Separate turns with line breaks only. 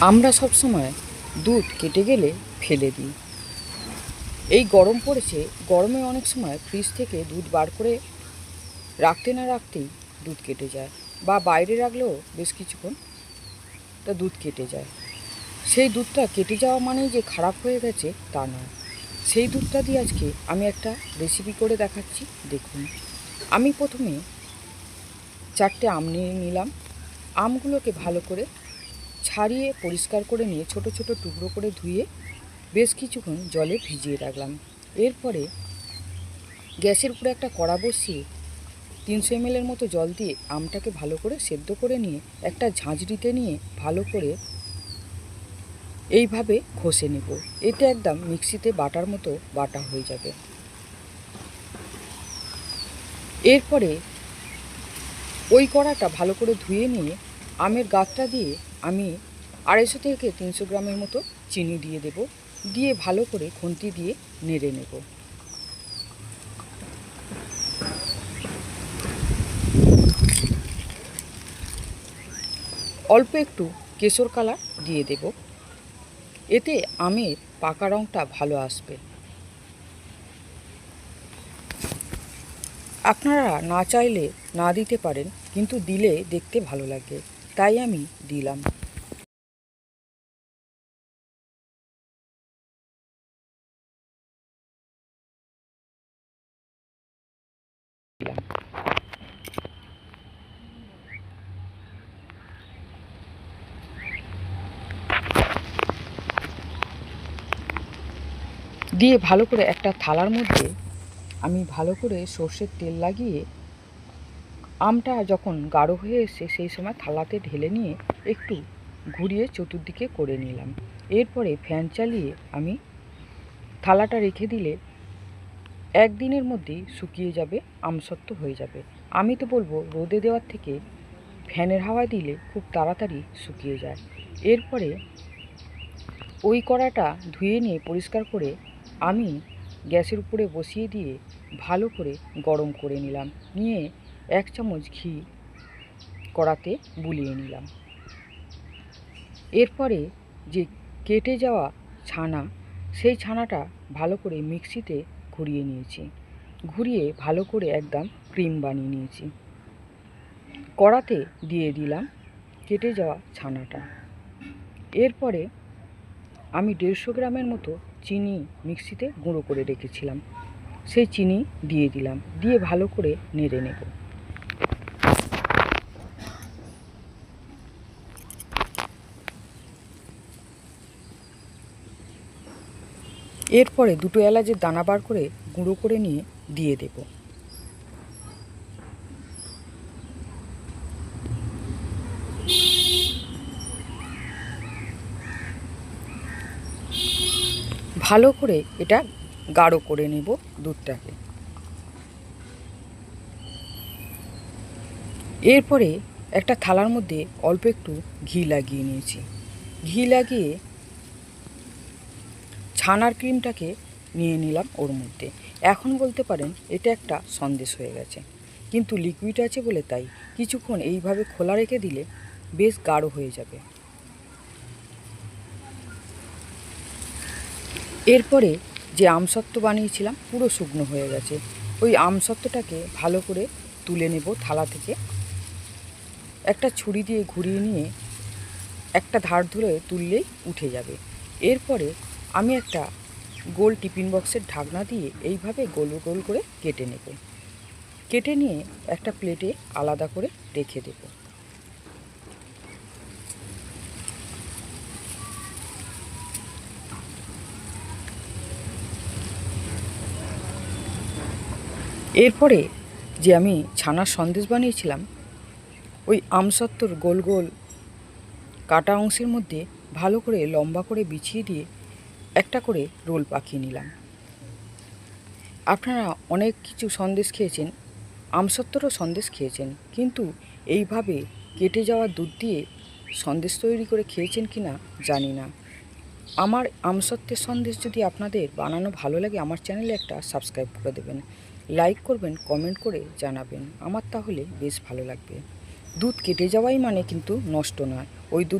আমরা সব সময় দুধ কেটে গেলে ফেলে দিই। এই গরম পড়েছে, গরমে অনেক সময় ফ্রিজ থেকে দুধ বার করে রাখতে না রাখতেই দুধ কেটে যায় বা বাইরে রাখলেও বেশ কিছুক্ষণ তা দুধ কেটে যায়। সেই দুধটা কেটে যাওয়া মানেই যে খারাপ হয়ে গেছে তা নয়। সেই দুধটা দিয়ে আজকে আমি একটা রেসিপি করে দেখাচ্ছি, দেখুন। আমি প্রথমে চারটে আম নিয়ে নিলাম। আমগুলোকে ভালো করে ছাড়িয়ে পরিষ্কার করে নিয়ে ছোট ছোট টুকরো করে ধুয়ে বেশ কিছুক্ষণ জলে ভিজিয়ে রাখলাম। এরপরে গ্যাসের উপরে একটা কড়া বসিয়ে তিনশো এমএলের মতো জল দিয়ে আমটাকে ভালো করে সেদ্ধ করে নিয়ে একটা ঝাঁঝরিতে নিয়ে ভালো করে এইভাবে ঘষে নেব। এতে একদম মিক্সিতে বাটার মতো বাটা হয়ে যাবে। এরপরে ওই কড়াটা ভালো করে ধুয়ে নিয়ে আমের গাছটা দিয়ে আমি আড়াইশো থেকে তিনশো গ্রামের মতো চিনি দিয়ে দেব। দিয়ে ভালো করে খুন্তি দিয়ে নেড়ে নেব। অল্প একটু কেশর কালার দিয়ে দেব। এতে আমের পাকা রঙটা ভালো আসবে। আপনারা না চাইলে না দিতে পারেন, কিন্তু দিলে দেখতে ভালো লাগে। তাই আমি দিলাম। দিয়ে ভালো করে একটা থালার মধ্যে আমি ভালো করে সর্ষের তেল লাগিয়ে আমটা যখন গাঢ় হয়ে এসে সেই সময় থালাতে ঢেলে নিয়ে একটু ঘুরিয়ে চতুর্দিকে করে নিলাম। এরপরে ফ্যান চালিয়ে আমি থালাটা রেখে দিলে একদিনের মধ্যেই শুকিয়ে যাবে আমসত্ব হয়ে যাবে। আমি তো বলব, রোদে দেওয়ার থেকে ফ্যানের হাওয়া দিলে খুব তাড়াতাড়ি শুকিয়ে যায়। এরপরে ওই কড়াটা ধুয়ে নিয়ে পরিষ্কার করে আমি গ্যাসের উপরে বসিয়ে দিয়ে ভালো করে গরম করে নিলাম। নিয়ে এক চামচ ঘি কড়াতে বুলিয়ে নিলাম। এরপরে যে কেটে যাওয়া ছানা, সেই ছানাটা ভালো করে মিক্সিতে ঘুরিয়ে নিয়েছি। ঘুরিয়ে ভালো করে একদম ক্রিম বানিয়ে নিয়েছি। কড়াতে দিয়ে দিলাম কেটে যাওয়া ছানাটা। এরপরে আমি দেড়শো গ্রামের মতো চিনি মিক্সিতে গুঁড়ো করে রেখেছিলাম। সেই চিনি দিয়ে দিলাম। দিয়ে ভালো করে নেড়ে নেব। এরপরে দুটো এলাচের দানা বার করে গুঁড়ো করে নিয়ে দিয়ে দেব। ভালো করে এটা গাঢ় করে নেব দুধটাকে। এরপরে একটা থালার মধ্যে অল্প একটু ঘি লাগিয়ে নিয়েছি। ঘি লাগিয়ে ছানার ক্রিমটাকে নিয়ে নিলাম ওর মধ্যে। এখন বলতে পারেন এটা একটা সন্দেশ হয়ে গেছে। কিন্তু লিকুইড আছে বলে তাই কিছুক্ষণ এইভাবে খোলা রেখে দিলে বেশ গাঢ় হয়ে যাবে। এরপরে যে আমসত্ত্ব বানিয়েছিলাম পুরো শুকনো হয়ে গেছে। ওই আমসত্ত্বটাকে ভালো করে তুলে নেব থালা থেকে। একটা ছুরি দিয়ে ঘুরিয়ে নিয়ে একটা ধার ধরে তুললেই উঠে যাবে। এরপরে আমি একটা গোল টিফিন বক্সের ঢাকনা দিয়ে এইভাবে গোল গোল করে কেটে নেব। কেটে নিয়ে একটা প্লেটে আলাদা করে রেখে দেব। এরপরে যে আমি ছানার সন্দেশ বানিয়েছিলাম, ওই আমসত্তর গোল গোল কাটা অংশের মধ্যে ভালো করে লম্বা করে বিছিয়ে দিয়ে একটা করে রোল পাকিয়ে নিলাম। আপনারা অনেক কিছু সন্দেশ খেয়েছেন আমসত্তরও সন্দেশ খেয়েছেন, কিন্তু এইভাবে কেটে যাওয়া দুধ দিয়ে সন্দেশ তৈরি করে খেয়েছেন কি না জানি না। আমার আমসত্ত্বের সন্দেশ যদি আপনাদের বানানো ভালো লাগে, আমার চ্যানেলে একটা সাবস্ক্রাইব করে দেবেন। লাইক করবেন, কমেন্ট করে জানাবেন। আমার তাহলে বেশ ভালো লাগবে। দুধ কেটে যাওয়াই মানে কিন্তু নষ্ট নয়। ওই দুধ